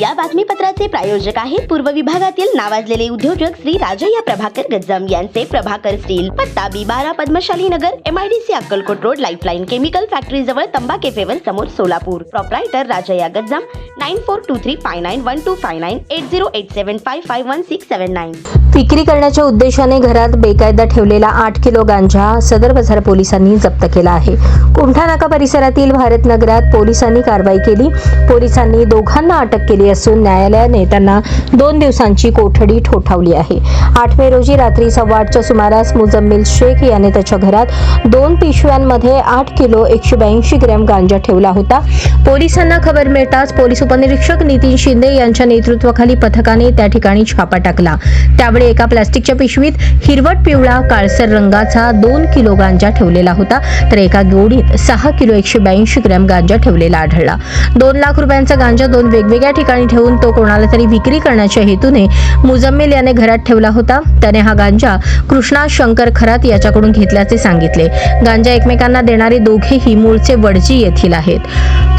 या बातमीपत्राचे प्रायोजक आहेत पूर्व विभागातील नावाजलेले उद्योजक श्री राजय्या प्रभाकर गज्जम यांचे प्रभाकर स्टील पत्ता बी बारा Padmashali Nagar MIDC Akkalkot road lifeline chemical factory जवळ तंबा केफेवर समोर Solapur. Proprietor Rajayya Gajjam nine four two three five nine one two five nine eight zero eight seven five five one six seven nine विक्री करण्याच्या उद्देशाने घरात बेकायदा ठेवलेला आठ किलो गांजा सदर बाजार पोलिसांनी जप्त केला आहे. कुंठा नाका परिसरातील भारत नगरात पोलिसांनी कारवाई केली. पोलिसांनी दोघांना अटक केली केली असून न्यायालयाने त्यांना दोन दिवसांची कोठडी ठोठावली आहे. आठ मे रोजी रात्री सव्वा आठच्या सुमारास मुजम्मिल शेख याने त्याच्या घरात दोन पिशव्यांमध्ये आठ किलो एकशे ब्याऐंशी ग्रॅम गांजा ठेवला होता. पोलिसांना खबर मिळताच पोलीस उपनिरीक्षक नितीन शिंदे यांच्या नेतृत्वाखाली पथकाने त्या ठिकाणी छापा टाकला. त्यावेळी एका प्लास्टिकच्या पिशवीत हिरवट पिवळा काळसर रंगाचा दोन किलो गांजा ठेवलेला होता तर एका गोडीत सहा किलो एकशे ब्याऐंशी ग्रॅम गांजा ठेवलेला आढळला. दोन लाख रुपयांचा गांजा दोन वेगवेगळ्या ठिकाणी ठेवून तो कोणाला तरी विक्री करण्याच्या हेतूने मुजम्मिल याने घरात ठेवला होता. त्याने हा गांजा कृष्णा शंकर खरात याच्याकडून घेतल्याचे सांगितले. गांजा एकमेकांना देणारे दोघेही मूळचे वडजी येथील आहेत.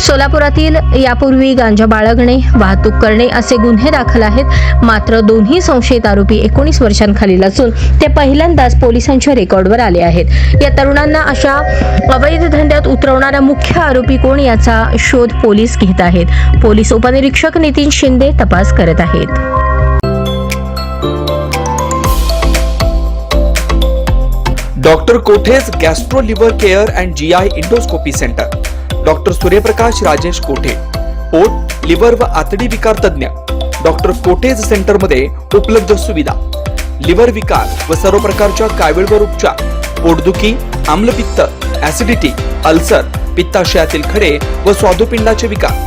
सोलापुरातील यापूर्वी गांजा बाळगणे वाहतूक करणे असे गुन्हे दाखल आहेत. मात्र दोन्ही संशयित आरोपी एकोणीस वर्षांखालील असून ते पहिल्यांदाच पोलिसांच्या रेकॉर्डवर आले आहेत. या तरुणांना अशा अवैध धंद्यात उतरवणारा मुख्य आरोपी कोण याचा शोध पोलीस घेत आहेत. पोलीस उपनिरीक्षक नितीन शिंदे तपास करत आहेत. Doctor Kothe's gastro liver care and G I endoscopy centre. Doctor Suryaprakash Rajesh Kothe. पोट लिव्हर व आतडी विकार तज्ञ डॉक्टर कोठेज सेंटरमध्ये उपलब्ध सुविधा. लिव्हर विकार व सर्व प्रकारच्या कावीळवर उपचार. पोटदुखी आम्लपित्त ऍसिडिटी अल्सर पित्ताशयातील खडे व स्वादुपिंडाचे विकार.